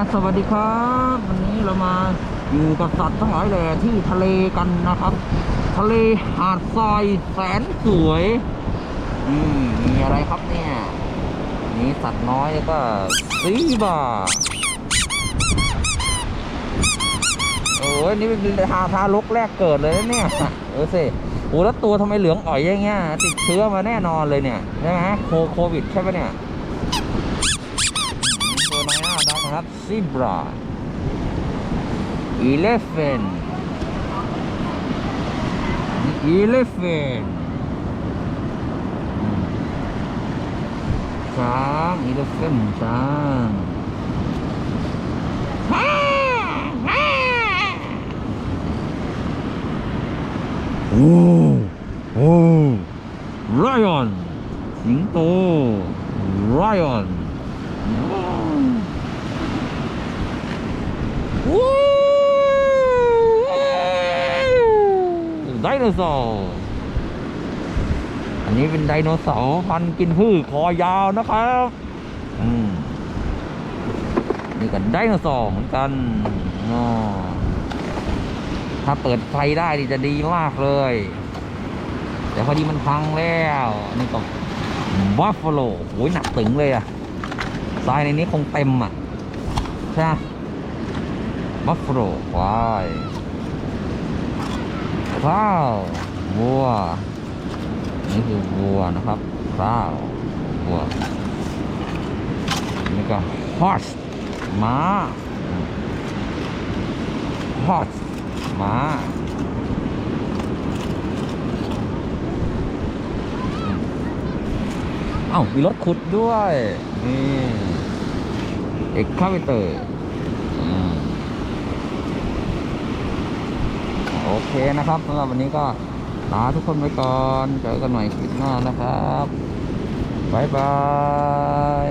สวัสดีครับ วันนี้เรามาอยู่กับสัตว์ทั้งหลายแหล่ที่ทะเลกันนะครับ ทะเลหาดทรายแสนสวยอืมมีอะไรครับเนี่ยมีสัตว์น้อยก็ซีบาโอ้ยนี่เป็นทาทารกแรกเกิดเลยเนี่ยเออสิโอ้แล้วตัวทำไมเหลืองอ่อยอย่างเงี้ยติดเชื้อมาแน่นอนเลยเนี่ยใช่ไหมโควิดใช่ปะเนี่ย น่ารักนะครับซีบราอีเลฟเฟนอีเลฟเฟนช้างอีเลฟเฟนช้างโอ้โอ้ ไดโนเสาร์อันนี้เป็นไดโนเสาร์พันกินพืชคอยาวนะครับอืมนี่ก็ไดโนเสาร์เหมือนกันอ๋อถ้าเปิดไฟได้นี่จะดีมากเลย แต่พอดีมันพังแล้วนนี่ก็บัฟฟาโลโอ้ยหนักตึงเลยอะทรายในนี้คงเต็มอะใช่ไหมบัฟฟาโลควาย ข้าววัวนี่คือวัวนะครับข้าววัวนี่ก็ horse ม้า horse ม้าเอ้ามีรถขุดด้วย นี่ เอกคาเวเตอร์ โอเคนะครับสำหรับวันนี้ก็ลาทุกคนไปก่อน เจอกันใหม่คลิปหน้านะครับ บ๊ายบาย